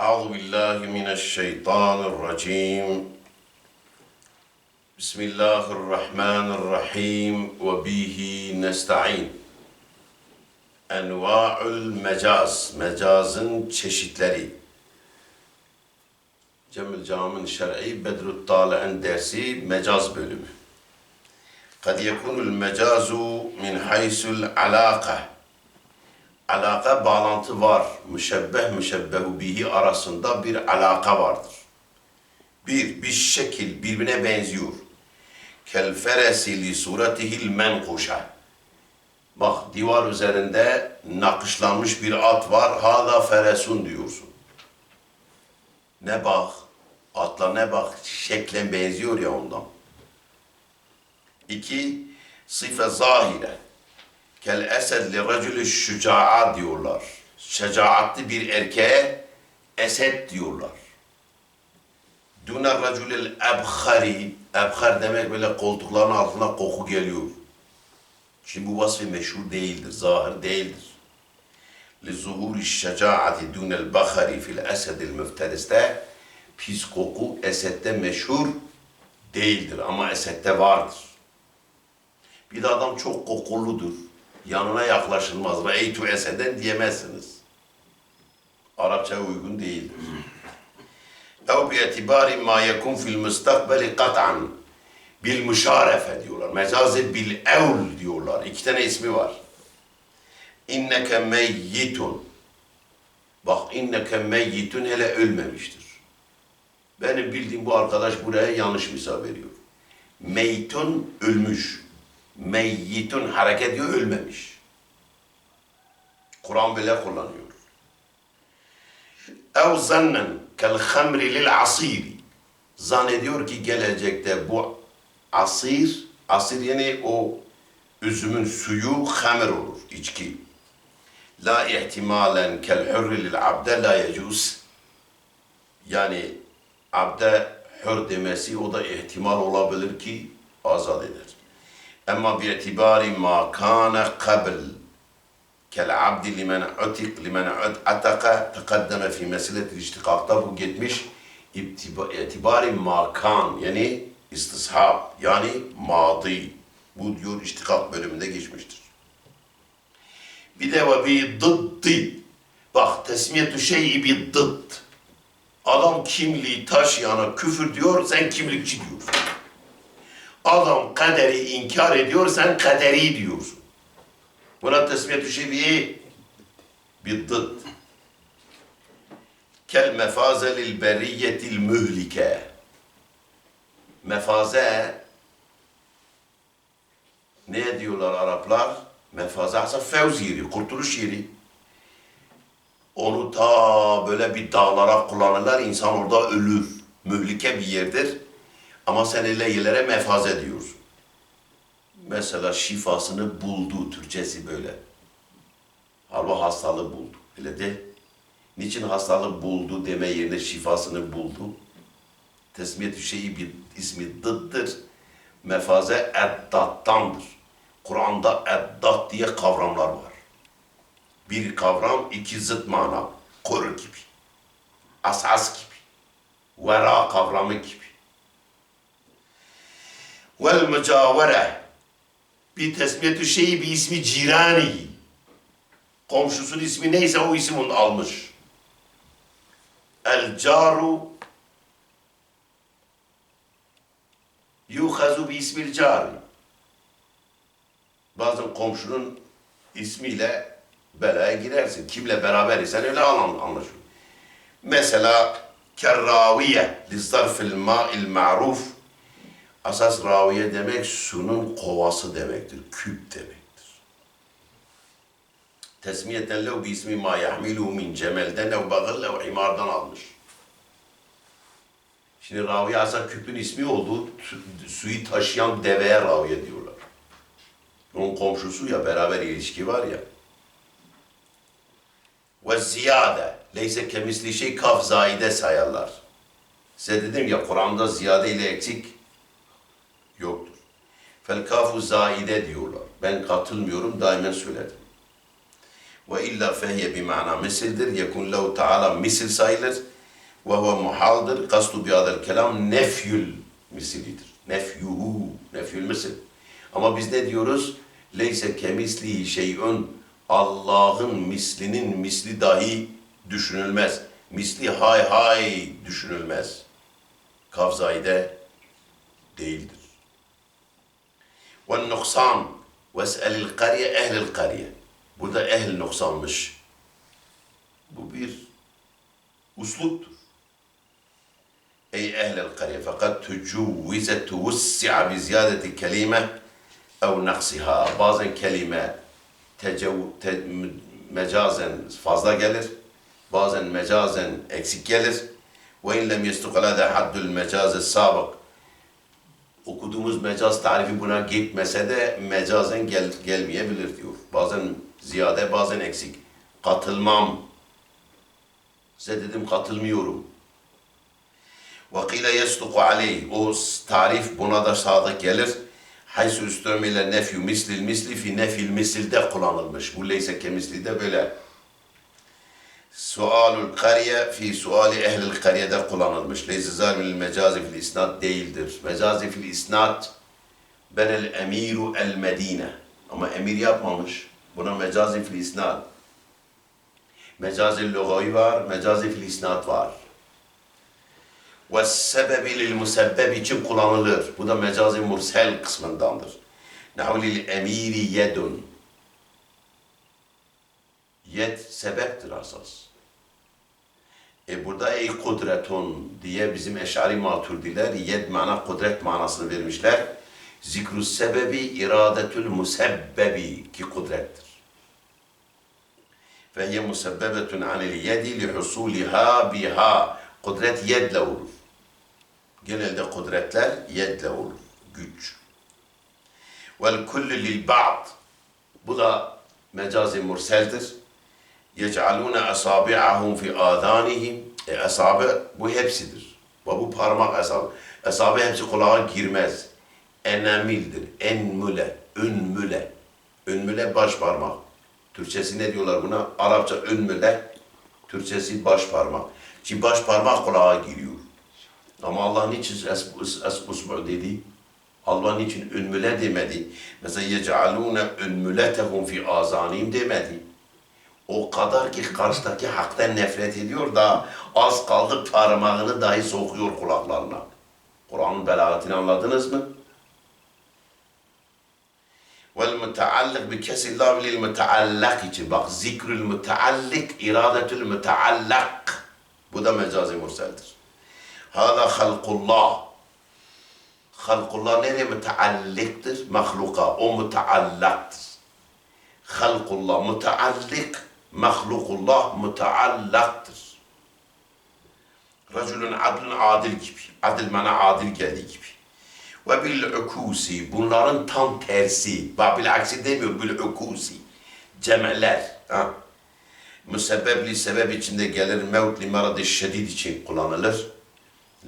أعوذ بالله من الشيطان الرجيم. بسم الله الرحمن الرحيم. وبه نستعين. أنواع المجاز. مجاز çeşitleri. جمع الجامع الشرعي بدر الطالع درسي مجاز بلوم قد يكون المجاز من حيث العلاقه. Alaka bağlantı var. Müşebbeh müşebbehu bihi arasında bir alaka vardır. Bir, bir şekil birbirine benziyor. Kel feresi li suretihil menkuşa. Bak divar üzerinde nakışlanmış bir at var. Hada feresun diyorsun. Ne bak? Atla ne bak? Şeklen benziyor ya ondan. İki, sıfe zahire. Kel esed li racülü şüca'a diyorlar. Şecaatli bir erkeğe esed diyorlar. Dune racülül ebhari. Ebhar demek böyle koltukların altına koku geliyor. Şimdi bu vasfı meşhur değildir, zahir değildir. لِزُهُورِ الشَّجَاعَةِ دُونَ الْبَخَرِ فِي الْأَسَدِ الْمُفْتَرِس'te pis koku esette meşhur değildir ama esette vardır. Bir de adam çok kokuludur. Yanına yaklaşılmaz. Reytu eseden diyemezsiniz. Arapçaya uygun değildir. Ev bi etibari ma yekun fil mustakbeli kat'an bil müşarefe diyorlar. Mecazi bil evl diyorlar. İki tane ismi var. İnneke meyyitun. Bak inneke meyyitun hele ölmemiştir. Benim bildiğim bu arkadaş buraya yanlış misal veriyor. Meytun ölmüş. Meyyitun hareket ediyor ölmemiş. Kur'an böyle kullanıyor. Ev zannen kel hamri lil asiri. Zannediyor ki gelecekte bu asir, asir yani o üzümün suyu hamir olur, içki. La ihtimalen kel hurri lil abde la yecuz. Yani abde hür demesi o da ihtimal olabilir ki azat eder. Ama bir itibari ma kana kel abdi limen utik limen ataka tekaddeme fi meseleti iştikakta bu gitmiş itibari makan yani istishab yani madi bu diyor iştikak bölümünde geçmiştir. Bir de ve bir dıddi bak tesmiyetü şeyi bir dıdd adam kimliği taşıyana küfür diyor sen kimlikçi diyorsun. Adam kaderi inkar ediyor sen kaderi diyorsun. Buna tesmiyetü şeyi bir dıdd. Kel mefaze lil berriyetil mühlike. Mefaze ne diyorlar Araplar? Mefaze aslında fevz yeri, kurtuluş yeri. Onu ta böyle bir dağlara kullanırlar, insan orada ölür. Mühlike bir yerdir. Ama sen öyle yerlere mefaze diyorsun. Mesela şifasını buldu, Türkçesi böyle. Halbuki hastalığı buldu. Öyle de. Niçin hastalığı buldu deme yerine şifasını buldu? Tesmiyet-i şeyi bir ismi dıddır. Mefaze eddattandır. Kur'an'da eddat diye kavramlar var. Bir kavram iki zıt mana. Koru gibi. Asas gibi. Vera kavramı gibi. Vel mücavere. Bir tesmiyet-i şeyi bir ismi cirani. Komşusunun ismi neyse o isim onu almış. El caru yuhazu bi ismil cari. Bazen komşunun ismiyle belaya girersin. Kimle beraber isen öyle anlaşılır. Mesela kerraviye li zarfil ma'il ma'ruf Asas raviye demek sunun kovası demektir. Küp demektir. Tesmiyeten lev bi ismi ma yahmiluhu min cemelden ev bagıl ev imardan almış. Şimdi raviye aslında küpün ismi oldu. Suyu taşıyan deveye raviye diyorlar. Onun komşusu ya beraber ilişki var ya. Ve ziyade. Leyse kemisli şey kaf sayarlar. Size dedim ya Kur'an'da ziyade ile eksik yoktur. Fel kafu zaide diyorlar. Ben katılmıyorum daima söyledim. Ve illa fehye bir mana misildir. Yekun lehu taala misil sayılır. ve huve muhaldır. Kastu bi adel kelam nefyül mislidir. Nefyuhu, nefyül misil. Ama biz ne diyoruz? Leyse kemislihi şey'ün Allah'ın mislinin misli dahi düşünülmez. Misli hay hay düşünülmez. Kavzayde değildir. Ve nuksan ves'elil kariye ehlil kariye. Burada ehl noksanmış. Bu bir usluptur. Ey ehlel kariye fakat tecuvvize tuvussi'a bi ziyadeti kelime ev naksiha. Bazen kelime tecav, te, m- mecazen fazla gelir. Bazen mecazen eksik gelir. Ve in lem yestukala haddül mecazı sabık Okuduğumuz mecaz tarifi buna gitmese de mecazen gel, gelmeyebilir diyor. Bazen ziyade bazen eksik. Katılmam. Size dedim katılmıyorum. وَقِيلَ يَسْلُقُ عَلَيْهِ O tarif buna da sadık gelir. Haysu üstümiyle nefyu mislil misli fi nefil misilde kullanılmış. Bu leyse kemisli de böyle. Sualul kariye fi suali ehlil kariyede kullanılmış. Leyse zalimil mecazi fil isnat değildir. Mecazi fil isnat benel emiru el medine. Ama emir yapmamış. Buna mecazi fil isnat. Mecazi lugavi var, mecazi fil isnat var. Ve sebebi lil musebbeb için kullanılır. Bu da mecazi mursel kısmındandır. Nahu lil emiri yedun. Yed sebeptir asas. E burada ey kudretun diye bizim eşari maturdiler yed mana kudret manasını vermişler. Zikru sebebi iradetül musebbebi ki kudrettir. Ve hiye musebbebetun anil yedi li husuliha biha. Kudret yedle olur. Genelde kudretler yedle olur. Güç. Vel kullu lil ba'd. Bu da mecazi murseldir. Yec'alûne asâbi'ahum fi âdânihim. E asabe bu hepsidir. Ve bu parmak asabe. Asabe hepsi kulağa girmez. Enemildir. Enmüle. Ünmüle. Ünmüle baş parmak. Türkçesi ne diyorlar buna? Arapça ünmüle. Türkçesi baş parmak. Şimdi baş parmak kulağa giriyor. Ama Allah niçin es, es, es usbu dedi? Allah niçin ünmüle demedi? Mesela yec'alûne ünmületehum fi azanihim demedi. O kadar ki karşıdaki haktan nefret ediyor da az kaldı parmağını dahi sokuyor kulaklarına. Kur'an'ın belagatini anladınız mı? Vel müteallik bi kesillah lil müteallak için. Bak zikrül müteallik iradetül müteallak. Bu da mecazi murseldir. Hâzâ halkullah. Halkullah nereye mütealliktir? Mahluka. O müteallaktır. Halkullah müteallik. Mahlukullah müteallaktır. Racülün adlın adil gibi. Adil mana adil geldiği gibi. Ve bil ukusi. Bunların tam tersi. Bak bil aksi demiyor. Bil ukusi. Cemeler. Ha. Müsebbebli sebep içinde gelir. Mevt li şedid için kullanılır.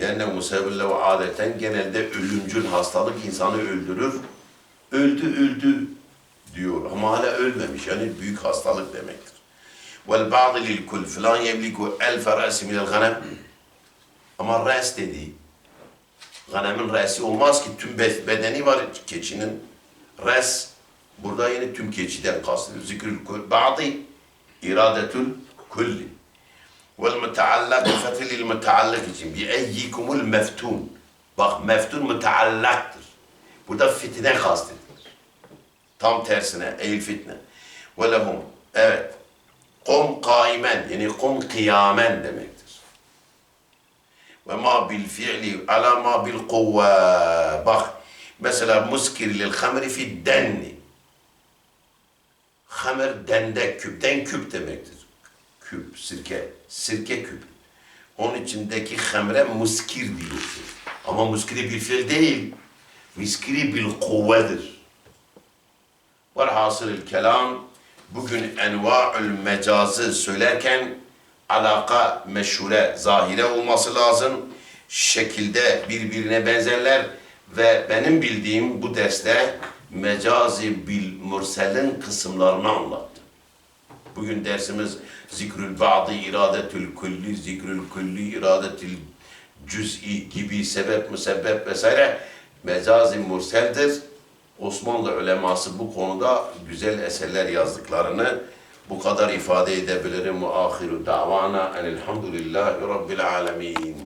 Lenne musebille ve adeten genelde ölümcül hastalık insanı öldürür. Öldü öldü diyor ama hala ölmemiş. Yani büyük hastalık demektir. والبعض للكل. فلان يملك ألف رأس من الغنم. أما الرأس تدي. غنم الرأس هو ماسك تم بدني var keçinin رأس burada yine tüm keçiden kastı zikrül kul بعضي إرادة الكل. والمتعلق فتل المتعلق için بأيكم المفتون. bak مفتون متعلقtır burada fitne kastedilir tam tersine el fitne ولهم evet Kum kaimen yani kum kıyamen demektir. Ve ma bil fi'li ala ma bil kuvve. Bak mesela muskir lil hamri fi denni. Hamer dende küpten küp demektir küp, sirke, sirke küp. Onun içindeki hamre muskir diyorsun. Ama muskiri bir fiil değil. Muskiri bil kuvvedir. Velhasıl kelam bugün enva'ül mecazı söylerken alaka meşhure, zahire olması lazım. Şekilde birbirine benzerler ve benim bildiğim bu derste mecazi bil murselin kısımlarını anlattım. Bugün dersimiz zikrül ba'dı iradetül kulli, zikrül kulli iradetül cüz'i gibi sebep müsebbep vesaire mecazi murseldir. Osmanlı uleması bu konuda güzel eserler yazdıklarını bu kadar ifade edebilirim. Ve ahiru davana enelhamdülillahi rabbil alemin.